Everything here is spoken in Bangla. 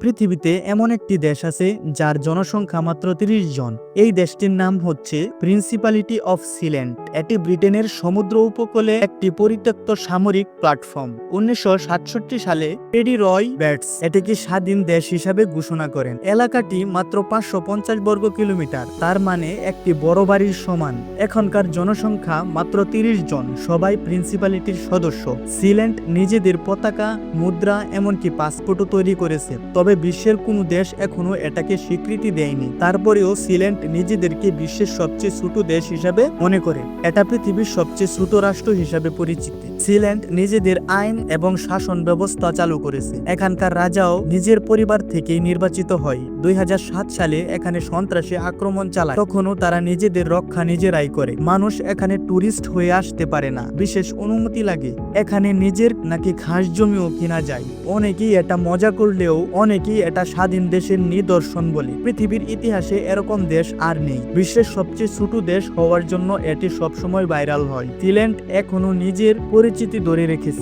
পৃথিবীতে এমন একটি দেশ আছে যার জনসংখ্যা মাত্র তিরিশ জন। এই দেশটির নাম হচ্ছে প্রিন্সিপালিটি অফ সিল্যান্ড এটি ব্রিটেনের সমুদ্র উপকূলে একটি পরিত্যক্ত সামরিক প্ল্যাটফর্ম। উনিশশো সাতষট্টি সালে পেডি রয় ব্যাটস এটিকে স্বাধীন দেশ হিসাবে ঘোষণা করেন। এলাকাটি মাত্র পাঁচশো পঞ্চাশ বর্গ কিলোমিটার। তার মানে একটি বড় বাড়ির সমান। এখনকার জনসংখ্যা মাত্র তিরিশ জন। সবাই প্রিন্সিপালিটির সদস্য। সিল্যান্ড নিজেদের পতাকা, মুদ্রা, এমনকি পাসপোর্টও তৈরি করেছে। তবে বিশ্বের কোনো দেশ এখনও এটাকে স্বীকৃতি দেয়নি। তারপরেও সিল্যান্ড নিজেদেরকে বিশ্বের সবচেয়ে ছোট দেশ হিসাবে মনে করে। এটা পৃথিবীর সবচেয়ে ছোট রাষ্ট্র হিসাবে পরিচিত। সিল্যান্ড নিজেদের আইন এবং শাসন ব্যবস্থা চালু করেছে। এখানকার রাজাও নিজের পরিবার থেকে নির্বাচিত হয়। দুই হাজার সাত সালে এখানে সন্ত্রাসী আক্রমণ চালায়। তখনও তারা নিজেদের রক্ষা নিজেরাই করে। মানুষ এখানে টুরিস্ট হয়ে আসতে পারে না। বিশেষ অনুমতি লাগে। এখানে নিজের নাকি ঘাস জমিও কিনা যায়। অনেকেই এটা মজা করলেও অনেকেই এটা স্বাধীন দেশের নিদর্শন বলে। পৃথিবীর ইতিহাসে এরকম দেশ আর নেই। বিশ্বের সবচেয়ে ছোট দেশ হওয়ার জন্য এটি সবসময় ভাইরাল হয়। সিল্যান্ড এখনও নিজের পরিচিতি ধরে রেখেছে